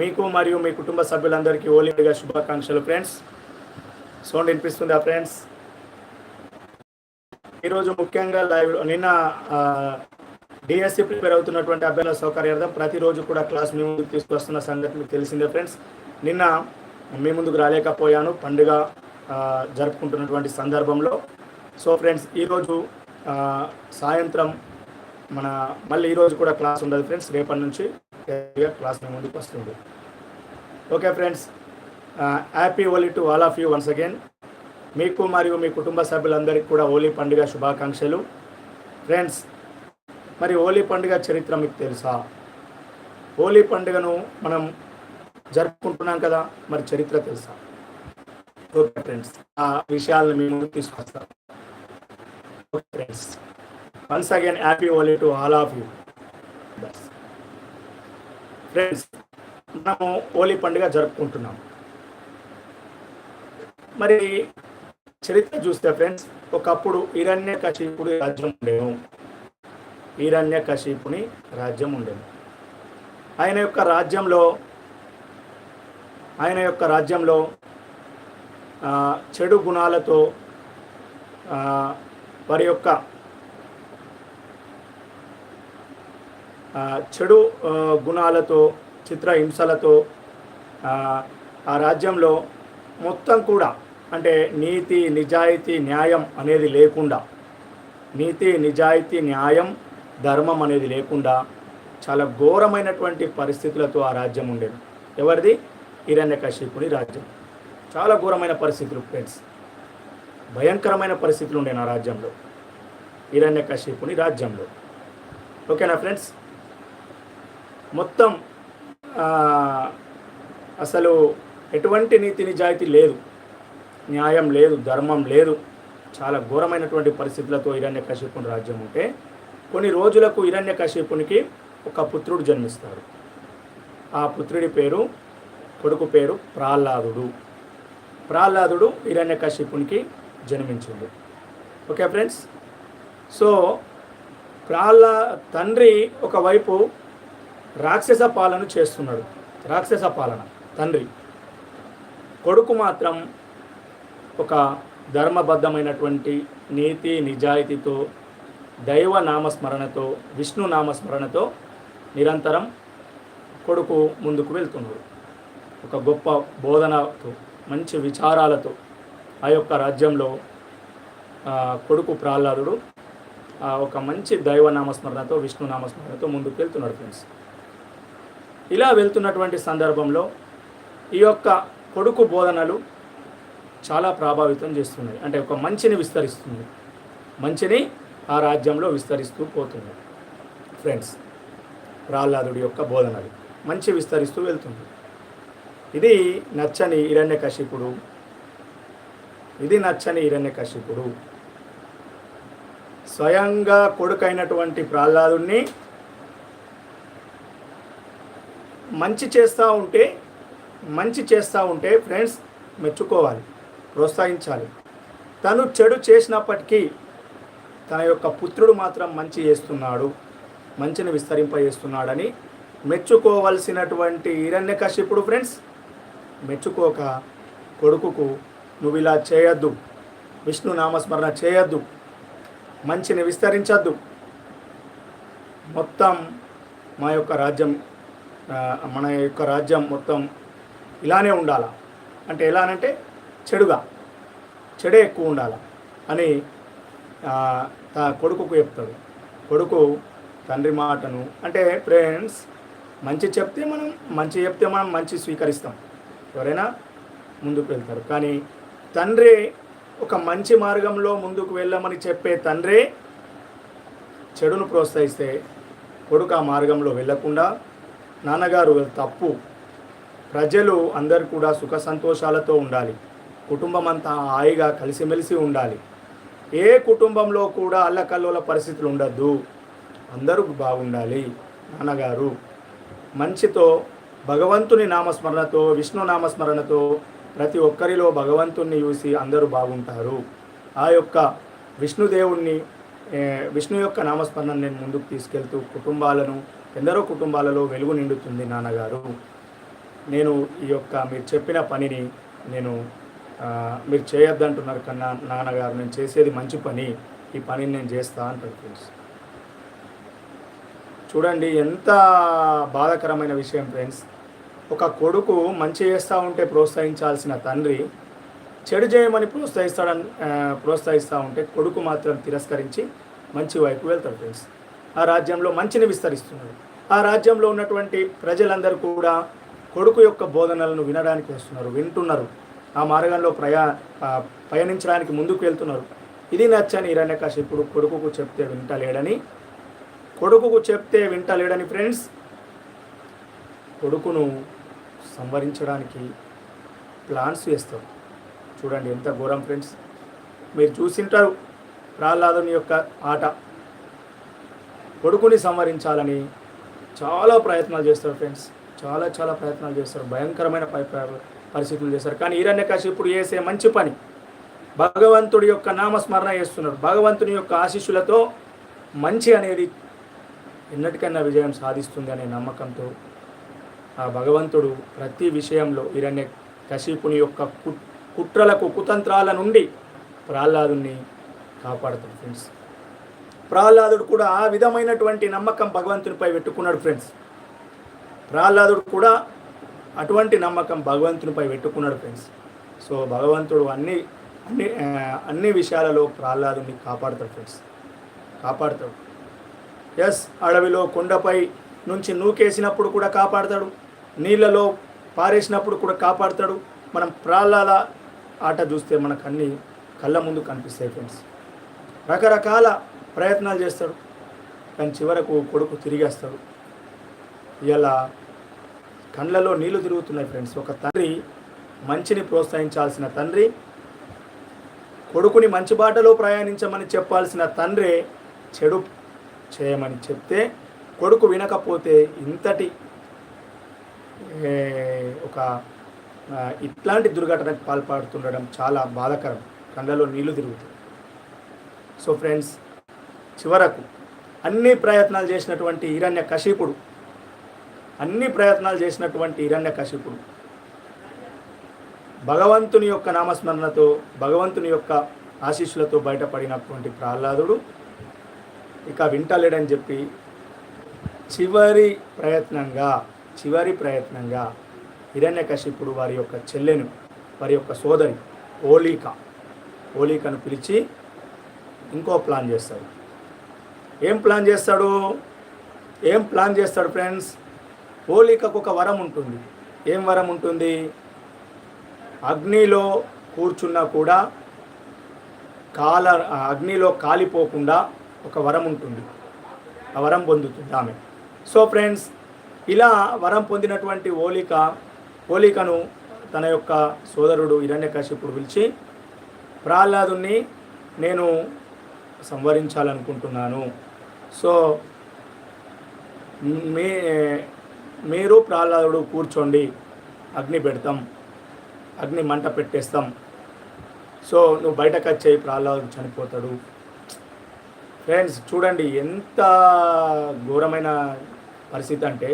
మీకు మరియు మీ కుటుంబ సభ్యులందరికీ ఓలిగా శుభాకాంక్షలు ఫ్రెండ్స్. సౌండ్ వినిపిస్తుందా ఫ్రెండ్స్? ఈరోజు ముఖ్యంగా లైవ్ నిన్న డిఎస్సి ప్రిపేర్ అవుతున్నటువంటి అభ్యర్థుల సౌకర్యార్థం ప్రతిరోజు కూడా క్లాస్ మీ ముందుకు తీసుకొస్తున్న సంగతి మీకు తెలిసిందే ఫ్రెండ్స్. నిన్న మీ ముందుకు రాలేకపోయాను పండుగ జరుపుకుంటున్నటువంటి సందర్భంలో. సో ఫ్రెండ్స్ ఈరోజు సాయంత్రం మన మళ్ళీ ఈరోజు కూడా క్లాస్ ఉండదు ఫ్రెండ్స్. రేపటి నుంచి క్లాస్ మీ ముందుకు వస్తుంది. Okay friends happy Holi to all of you once again మీకు మరియు మీ కుటుంబ సభ్యులందరికీ కూడా హోలీ పండుగ శుభాకాంక్షలు. ఫ్రెండ్స్ మరి హోలీ పండుగ చరిత్ర మీకు తెలుసా? హోలీ పండుగను మనం జరుపుకుంటున్నాం కదా మరి చరిత్ర తెలుసా? ఓకే ఫ్రెండ్స్ ఆ విషయాలను మేము తీసుకొస్తాం. Okay friends once again happy Holi to all of you friends మనము హోలీ పండుగ జరుపుకుంటున్నాం మరి చరిత్ర చూస్తే ఫ్రెండ్స్ ఒకప్పుడు ఈరణ్య కశిపుడి రాజ్యం ఉండేను. ఈరణ్య కశిపుని రాజ్యం ఉండేను. ఆయన యొక్క రాజ్యంలో ఆయన యొక్క రాజ్యంలో చెడు గుణాలతో వారి యొక్క చెడు గుణాలతో చిత్రహింసలతో ఆ, ఆ రాజ్యంలో మొత్తం కూడా అంటే నీతి నిజాయితీ న్యాయం అనేది లేకుండా నీతి నిజాయితీ న్యాయం ధర్మం అనేది లేకుండా చాలా ఘోరమైనటువంటి పరిస్థితులతో ఆ రాజ్యం ఉండేది. ఎవరిది? హిరణ్యకశిపుడి రాజ్యం. చాలా ఘోరమైన పరిస్థితులు ఫ్రెండ్స్ భయంకరమైన పరిస్థితులు ఉండే నా రాజ్యంలో. హిరణ్యకశిపుని రాజ్యంలో. ఓకేనా ఫ్రెండ్స్ మొత్తం అసలు ఎటువంటి నీతి నిజాయితీ లేదు. న్యాయం లేదు ధర్మం లేదు. చాలా ఘోరమైనటువంటి పరిస్థితులతో హిరణ్యకశిపుని రాజ్యం ఉంటే కొన్ని రోజులకు హిరణ్యకశిపునికి ఒక పుత్రుడు జన్మిస్తాడు. ఆ పుత్రుడి పేరు కొడుకు పేరు ప్రహ్లాదుడు. ప్రహ్లాదుడు హిరణ్యకశిపునికి జన్మించిండు. Okay friends? సో ప్రహ్లా తండ్రి ఒకవైపు రాక్షస పాలన చేస్తున్నాడు. రాక్షస పాలన. తండ్రి కొడుకు మాత్రం ఒక ధర్మబద్ధమైనటువంటి నీతి నిజాయితీతో దైవ నామస్మరణతో విష్ణు నామస్మరణతో నిరంతరం కొడుకు ముందుకు వెళ్తున్నాడు. ఒక గొప్ప బోధనతో మంచి విచారాలతో ఆ యొక్క రాజ్యంలో కొడుకు ప్రహ్లాదుడు ఒక మంచి దైవ నామస్మరణతో విష్ణు నామస్మరణతో ముందుకు వెళ్తున్నాడు ఫ్రెండ్స్. ఇలా వెళ్తున్నటువంటి సందర్భంలో ఈ యొక్క కొడుకు బోధనలు చాలా ప్రభావితం చేస్తున్నాయి. అంటే ఒక మంచిని విస్తరిస్తుంది. మంచిని ఆ రాజ్యంలో విస్తరిస్తూ పోతుంది. ఫ్రెండ్స్ ప్రహ్లాదుడి యొక్క బోధనలు. మంచి విస్తరిస్తూ వెళ్తుంది. ఇది నచ్చని హిరణ్యకశిపుడు ఇది నచ్చని హిరణ్యకశిపుడు స్వయంగా కొడుకైనటువంటి ప్రహ్లాదుని మంచి చేస్తూ ఉంటే మంచి చేస్తూ ఉంటే ఫ్రెండ్స్ మెచ్చుకోవాలి ప్రోత్సహించాలి. తను చెడు చేసినప్పటికీ తన యొక్క పుత్రుడు మాత్రం మంచి చేస్తున్నాడు మంచిని విస్తరింపజేస్తున్నాడని మెచ్చుకోవలసినటువంటి హిరణ్యకశిపుడు ఫ్రెండ్స్ మెచ్చుకోక కొడుకుకు నువ్వు ఇలా చేయొద్దు విష్ణు నామస్మరణ చేయొద్దు మంచిని విస్తరించద్దు. మొత్తం మా యొక్క రాజ్యం మన యొక్క రాజ్యం మొత్తం ఇలానే ఉండాలా? అంటే ఎలా అంటే చెడుగా చెడే ఎక్కువ ఉండాలి అని ఆ, కొడుకుకు చెప్తాడు. కొడుకు తండ్రి మాటను అంటే ఫ్రెండ్స్ మంచి చెప్తే మనం మంచి చెప్తే మనం మంచి స్వీకరిస్తాం. ఎవరైనా ముందుకు వెళ్తారు. కానీ తండ్రి ఒక మంచి మార్గంలో ముందుకు వెళ్ళమని చెప్పే తండ్రి చెడును ప్రోత్సహిస్తే కొడుకు ఆ మార్గంలో వెళ్ళకుండా నాన్నగారు తప్పు. ప్రజలు అందరు కూడా సుఖ సంతోషాలతో ఉండాలి. కుటుంబం అంతా హాయిగా కలిసిమెలిసి ఉండాలి. ఏ కుటుంబంలో కూడా అల్లకల్లోల పరిస్థితులు ఉండద్దు. అందరూ బాగుండాలి. నాన్నగారు మంచితో భగవంతుని నామస్మరణతో విష్ణు నామస్మరణతో ప్రతి ఒక్కరిలో భగవంతుణ్ణి చూసి అందరూ బాగుంటారు. ఆ యొక్క విష్ణుదేవుణ్ణి విష్ణు యొక్క నామస్మరణ నేను ముందుకు తీసుకెళ్తూ కుటుంబాలను ఎందరో కుటుంబాలలో వెలుగు నిండుతుంది నాన్నగారు. నేను ఈ యొక్క మీరు చెప్పిన పనిని నేను మీరు చేయొద్దంటున్నారు కన్నా నాన్నగారు నేను చేసేది మంచి పని. ఈ పనిని నేను చేస్తా అంటారు ఫ్రెండ్స్. చూడండి ఎంత బాధాకరమైన విషయం ఫ్రెండ్స్. ఒక కొడుకు మంచి చేస్తూ ఉంటే ప్రోత్సహించాల్సిన తండ్రి చెడు చేయమని ప్రోత్సహిస్తాడని ప్రోత్సహిస్తూ ఉంటే కొడుకు మాత్రం తిరస్కరించి మంచి వైపు వెళ్తాడు ఫ్రెండ్స్. ఆ రాజ్యంలో మంచిని విస్తరిస్తున్నాడు ఆ రాజ్యంలో ఉన్నటువంటి ప్రజలందరూ కూడా కొడుకు యొక్క బోధనలను వినడానికి వస్తున్నారు వింటున్నారు. ఆ మార్గంలో ప్రయా పయనించడానికి ముందుకు వెళ్తున్నారు. ఇది నచ్చని హిరణ్యకశిపుడు కొడుకుకు చెప్తే వింటలేడని కొడుకుకు చెప్తే వింటలేడని ఫ్రెండ్స్ కొడుకును సంవరించడానికి ప్లాన్స్ వేస్తారు చూడండి ఎంత ఘోరం ఫ్రెండ్స్. మీరు చూసింటారు ప్రహ్లాదుని యొక్క ఆట. కొడుకుని సంవరించాలని చాలా ప్రయత్నాలు చేస్తారు ఫ్రెండ్స్. చాలా చాలా ప్రయత్నాలు చేస్తారు. భయంకరమైన పరిస్థితులు చేస్తారు. కానీ హిరణ్యకశిపుడు చేసే మంచి పని భగవంతుడి యొక్క నామస్మరణ చేస్తున్నారు. భగవంతుని యొక్క ఆశీస్సులతో మంచి అనేది ఎన్నటికైనా విజయం సాధిస్తుంది అనే నమ్మకంతో ఆ భగవంతుడు ప్రతి విషయంలో హిరణ్య కశిపుని యొక్క కు- కుట్రలకు కుతంత్రాల నుండి ప్రహ్లాదుని కాపాడుతాడు ఫ్రెండ్స్. ప్రహ్లాదుడు కూడా ఆ విధమైనటువంటి నమ్మకం భగవంతునిపై పెట్టుకున్నాడు ఫ్రెండ్స్ ప్రహ్లాదుడు కూడా అటువంటి నమ్మకం భగవంతునిపై పెట్టుకున్నాడు ఫ్రెండ్స్ సో భగవంతుడు అన్ని అన్ని అన్ని విషయాలలో ప్రహ్లాదుని కాపాడుతాడు ఫ్రెండ్స్ కాపాడుతాడు. ఎస్ అడవిలో కొండపై నుంచి నూకేసినప్పుడు కూడా కాపాడతాడు. నీళ్ళలో పారేసినప్పుడు కూడా కాపాడతాడు. మనం ప్రహ్లాద ఆట చూస్తే మనకు అన్ని కళ్ళ ముందు కనిపిస్తాయి ఫ్రెండ్స్ రకరకాల ప్రయత్నాలు చేస్తాడు కానీ చివరకు కొడుకు తిరిగేస్తాడు. ఇలా కళ్ళలో నీళ్ళు తిరుగుతున్నాయి ఫ్రెండ్స్. ఒక తండ్రి మంచిని ప్రోత్సహించాల్సిన తండ్రి కొడుకుని మంచి బాటలో ప్రయాణించమని చెప్పాల్సిన తండ్రే చెడు చేయమని చెప్తే కొడుకు వినకపోతే ఇంతటి ఒక ఇట్లాంటి దుర్ఘటనకు పాల్పడుతుండడం చాలా బాధాకరం. కళ్ళలో నీళ్ళు తిరుగుతాయి సో ఫ్రెండ్స్ చివరకు అన్ని ప్రయత్నాలు చేసినటువంటి హిరణ్య కశిపుడు అన్ని ప్రయత్నాలు చేసినటువంటి హిరణ్య కశిపుడు భగవంతుని యొక్క నామస్మరణతో భగవంతుని యొక్క ఆశీస్సులతో బయటపడినటువంటి ప్రహ్లాదుడు ఇక వింటలేడని చెప్పి చివరి ప్రయత్నంగా చివరి ప్రయత్నంగా హిరణ్యకశిపుడు వారి యొక్క చెల్లెను వారి యొక్క సోదరి ఓలీక ఓలీకను పిలిచి ఇంకో ప్లాన్ చేస్తాడు. ఏం ప్లాన్ చేస్తాడు ఏం ప్లాన్ చేస్తాడు ఫ్రెండ్స్? ఓలికకు ఒక వరం ఉంటుంది. ఏం వరం ఉంటుంది? అగ్నిలో కూర్చున్నా కూడా కాల అగ్నిలో కాలిపోకుండా ఒక వరం ఉంటుంది. ఆ వరం పొందుతుంది ఆమె. సో ఫ్రెండ్స్ ఇలా వరం పొందినటువంటి ఓలిక ఓలికను తన యొక్క సోదరుడు హిరణ్యకశిపుడు పిలిచి ప్రహ్లాదుని నేను సంవరించాలనుకుంటున్నాను. సో మీ మీరు ప్రహ్లాదుడు కూర్చోండి అగ్ని పెడతాం అగ్ని మంట పెట్టేస్తాం. సో నువ్వు బయటకు వచ్చేయి ప్రహ్లాదుడు చనిపోతాడు. ఫ్రెండ్స్ చూడండి ఎంత ఘోరమైన పరిస్థితి అంటే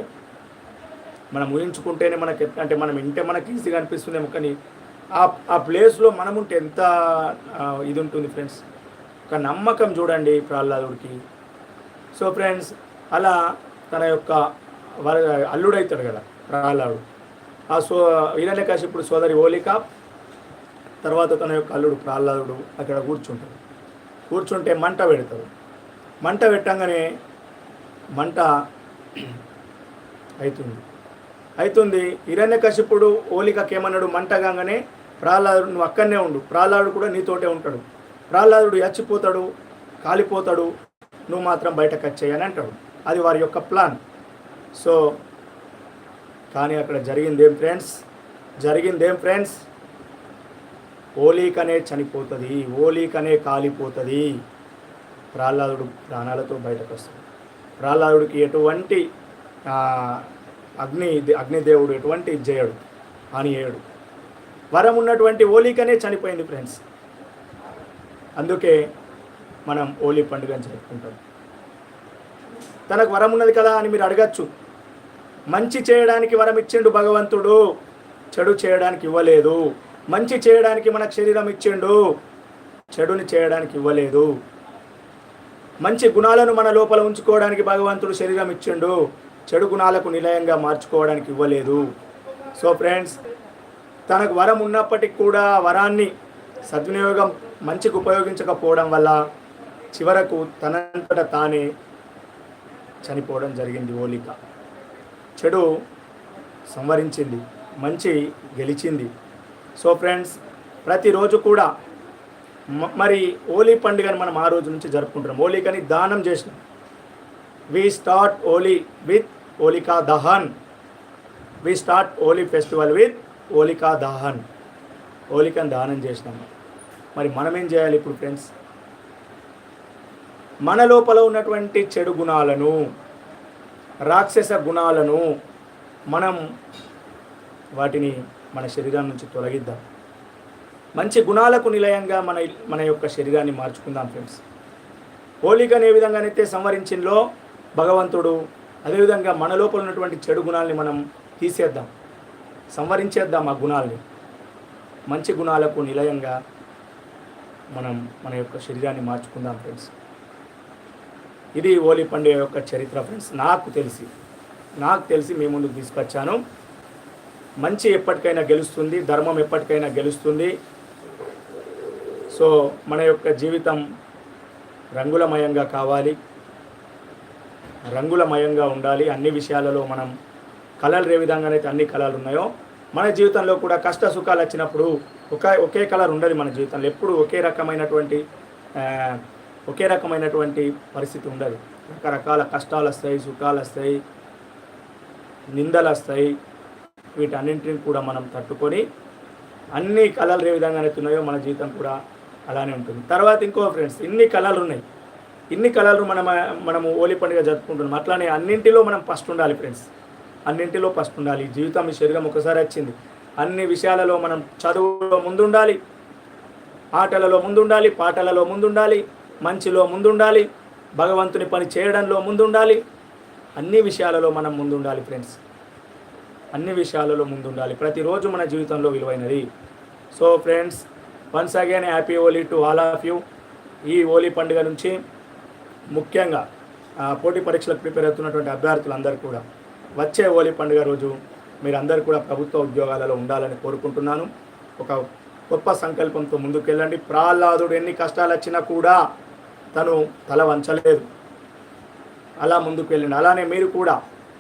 మనం ఊహించుకుంటేనే మనకి ఎట్లా అంటే మనం ఇంటే మనకి ఈజీగా అనిపిస్తుందేమో కానీ ఆ ఆ ప్లేస్లో మనం ఉంటే ఎంత ఇది ఉంటుంది ఫ్రెండ్స్. ఒక నమ్మకం చూడండి ప్రహ్లాదుడికి. సో ఫ్రెండ్స్ అలా తన యొక్క వర అల్లుడవుతాడు కదా ప్రహ్లాదుడు. ఆ సో హిరణ్యకాశిపుడు సోదరి ఓలిక తర్వాత తన యొక్క అల్లుడు ప్రహ్లాదుడు అక్కడ కూర్చుంటాడు. కూర్చుంటే మంట పెడతాడు. మంట పెట్టంగానే మంట అవుతుంది అవుతుంది హిరణ్యకశిపుడు ఓలికకేమన్నాడు? మంట కాగానే ప్రహ్లాదుడు నువ్వు అక్కడనే ఉండు. ప్రహ్లాదుడు కూడా నీతోటే ఉంటాడు. ప్రహ్లాదుడు చచ్చిపోతాడు కాలిపోతాడు నువ్వు మాత్రం బయటకు వచ్చేయని అంటాడు. అది వారి యొక్క ప్లాన్. సో కానీ అక్కడ జరిగిందేం ఫ్రెండ్స్? జరిగిందేం ఫ్రెండ్స్? ఓలీకనే చనిపోతుంది ఓలీకనే కాలిపోతుంది. ప్రహ్లాదుడు ప్రాణాలతో బయటకు వస్తాడు. ప్రహ్లాదుడికి ఎటువంటి అగ్ని అగ్నిదేవుడు ఎటువంటి ఇది చేయడు. అని ఏడు వరం ఉన్నటువంటి ఓలీకనే చనిపోయింది ఫ్రెండ్స్. అందుకే మనం హోలీ పండుగని జరుపుకుంటాం తనకు వరం ఉన్నది కదా అని మీరు అడగచ్చు. మంచి చేయడానికి వరం ఇచ్చిండు భగవంతుడు చెడు చేయడానికి ఇవ్వలేదు. మంచి చేయడానికి మనకు శరీరం ఇచ్చిండు చెడుని చేయడానికి ఇవ్వలేదు. మంచి గుణాలను మన లోపల ఉంచుకోవడానికి భగవంతుడు శరీరం ఇచ్చిండు చెడు గుణాలకు నిలయంగా మార్చుకోవడానికి ఇవ్వలేదు. సో ఫ్రెండ్స్ తనకు వరం ఉన్నప్పటికీ కూడా వరాన్ని సద్వినియోగం మంచికి ఉపయోగించకపోవడం వల్ల చివరకు తనంతట తానే చనిపోవడం జరిగింది ఓలిక. చెడు సంవరించింది మంచి గెలిచింది. సో ఫ్రెండ్స్ ప్రతిరోజు కూడా మరి ఓలీ పండుగను మనం ఆ రోజు నుంచి జరుపుకుంటున్నాం. ఓలికని దానం చేసినాం. We start Holi with Holika Dahan we start Holi festival with Holika Dahan హోలికను దానం చేసినాము మరి మనం ఏం చేయాలి ఇప్పుడు ఫ్రెండ్స్? మన లోపల ఉన్నటువంటి చెడు గుణాలను రాక్షస గుణాలను మనం వాటిని మన శరీరం నుంచి తొలగిద్దాం. మంచి గుణాలకు నిలయంగా మన మన యొక్క శరీరాన్ని మార్చుకుందాం ఫ్రెండ్స్. హోలికను ఏ విధంగానైతే సంవరించిందో భగవంతుడు అదేవిధంగా మన లోపల ఉన్నటువంటి చెడు గుణాలని మనం తీసేద్దాం. సంవరించేద్దాం ఆ గుణాలని. మంచి గుణాలకు నిలయంగా మనం మన యొక్క శరీరాన్ని మార్చుకుందాం ఫ్రెండ్స్. ఇది హోలీ పండుగ యొక్క చరిత్ర ఫ్రెండ్స్. నాకు తెలిసి నాకు తెలిసి మీ ముందుకు తీసుకొచ్చాను. మంచి ఎప్పటికైనా గెలుస్తుంది ధర్మం ఎప్పటికైనా గెలుస్తుంది. సో మన యొక్క జీవితం రంగులమయంగా కావాలి. రంగులమయంగా ఉండాలి. అన్ని విషయాలలో మనం కళలు ఏ విధంగానైతే అన్ని కళలు ఉన్నాయో మన జీవితంలో కూడా కష్ట సుఖాలు వచ్చినప్పుడు ఒక ఒకే కలర్ ఉండదు మన జీవితంలో. ఎప్పుడు ఒకే రకమైనటువంటి ఒకే రకమైనటువంటి పరిస్థితి ఉండదు. రకరకాల కష్టాలు వస్తాయి సుఖాలు వస్తాయి నిందలు వస్తాయి. వీటన్నింటిని కూడా మనం తట్టుకొని అన్ని కళలు ఏ విధంగా ఉన్నాయో మన జీవితం కూడా అలానే ఉంటుంది. తర్వాత ఇంకో ఫ్రెండ్స్ ఇన్ని కళలు ఉన్నాయి. ఇన్ని కళలు మనం మనము హోలీ పండుగ జరుపుకుంటున్నాం. అట్లానే అన్నింటిలో మనం ఫస్ట్ ఉండాలి ఫ్రెండ్స్. అన్నింటిలో ఫస్ట్ ఉండాలి. జీవితం ఈ శరీరం ఒకసారి వచ్చింది. అన్ని విషయాలలో మనం చదువులో ముందుండాలి ఆటలలో ముందుండాలి పాటలలో ముందుండాలి మంచిలో ముందుండాలి భగవంతుని పని చేయడంలో ముందుండాలి. అన్ని విషయాలలో మనం ముందుండాలి ఫ్రెండ్స్. అన్ని విషయాలలో ముందుండాలి. ప్రతిరోజు మన జీవితంలో విలువైనది. So friends once again happy Holi to all of you ఈ హోలీ పండుగ నుంచి ముఖ్యంగా పోటీ పరీక్షలకు ప్రిపేర్ అవుతున్నటువంటి అభ్యర్థులందరూ కూడా వచ్చే హోలీ పండుగ రోజు మీరందరూ కూడా ప్రభుత్వ ఉద్యోగాలలో ఉండాలని కోరుకుంటున్నాను. ఒక గొప్ప సంకల్పంతో ముందుకెళ్ళండి. ప్రహ్లాదుడు ఎన్ని కష్టాలు వచ్చినా కూడా తను తల వంచలేదు. అలా ముందుకు వెళ్ళండి అలానే మీరు కూడా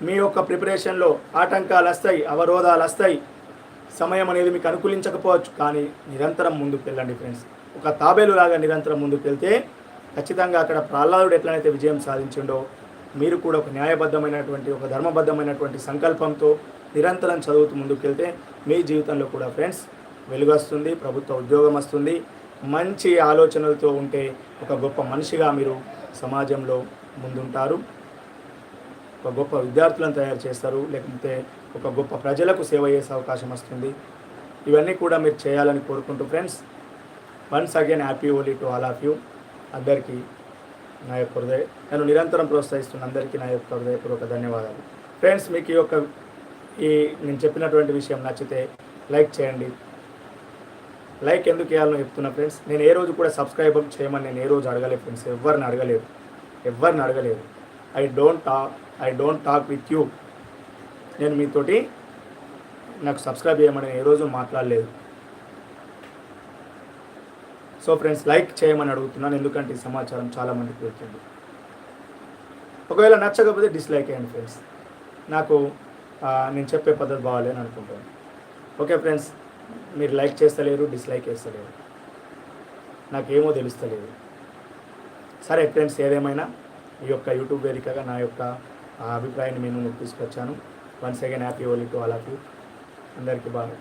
మీ యొక్క ప్రిపరేషన్లో ఆటంకాలు వస్తాయి అవరోధాలు వస్తాయి సమయం అనేది మీకు అనుకూలించకపోవచ్చు కానీ నిరంతరం ముందుకు వెళ్ళండి ఫ్రెండ్స్. ఒక తాబేలు లాగా నిరంతరం ముందుకు వెళ్తే ఖచ్చితంగా అక్కడ ప్రహ్లాదుడు ఎట్లనైతే విజయం సాధించిండో మీరు కూడా ఒక న్యాయబద్ధమైనటువంటి ఒక ధర్మబద్ధమైనటువంటి సంకల్పంతో నిరంతరం చదువుతూ ముందుకెళ్తే మీ జీవితంలో కూడా ఫ్రెండ్స్ వెలుగొస్తుంది ప్రభుత్వ ఉద్యోగం వస్తుంది. మంచి ఆలోచనలతో ఉంటే ఒక గొప్ప మనిషిగా మీరు సమాజంలో ముందుంటారు. ఒక గొప్ప విద్యార్థులను తయారు చేస్తారు. లేకపోతే ఒక గొప్ప ప్రజలకు సేవ చేసే అవకాశం వస్తుంది. ఇవన్నీ కూడా మీరు చేయాలని కోరుకుంటూ friends once again happy Holi to all of you. అందరికీ నా యొక్క హృదయ నన్ను నిరంతరం ప్రోత్సహిస్తున్న అందరికీ నా యొక్క హృదయపూర్వక ధన్యవాదాలు. ఫ్రెండ్స్ మీకు ఈ యొక్క ఈ నేను చెప్పినటువంటి విషయం నచ్చితే లైక్ చేయండి. లైక్ ఎందుకు చేయాలని చెప్తున్నా ఫ్రెండ్స్ నేను ఏ రోజు కూడా సబ్స్క్రైబ్ చేయమని నేను ఏ రోజు అడగలేదు ఫ్రెండ్స్ ఎవరిని అడగలేదు. ఎవరిని అడగలేదు. I don't talk I don't talk with you నేను మీతోటి నాకు సబ్స్క్రైబ్ చేయమని ఏ రోజు మాట్లాడలేదు. సో ఫ్రెండ్స్ లైక్ చేయమని అడుగుతున్నాను. ఎందుకంటే ఈ సమాచారం చాలా మందికి వెళ్తుంది ఒకవేళ నచ్చకపోతే డిస్లైక్ అయ్యండి ఫ్రెండ్స్. నాకు నేను చెప్పే పద్ధతి బాగాలేని అనుకుంటాను ఓకే ఫ్రెండ్స్ మీరు లైక్ చేస్తలేరు డిస్లైక్ చేస్తలేరు. నాకేమో తెలుస్తలేదు. సరే ఫ్రెండ్స్ ఏదేమైనా ఈ యొక్క యూట్యూబ్ వేదికగా నా యొక్క అభిప్రాయాన్ని మేము తీసుకొచ్చాను. Once again happy Holi to all of you. అందరికీ బాగా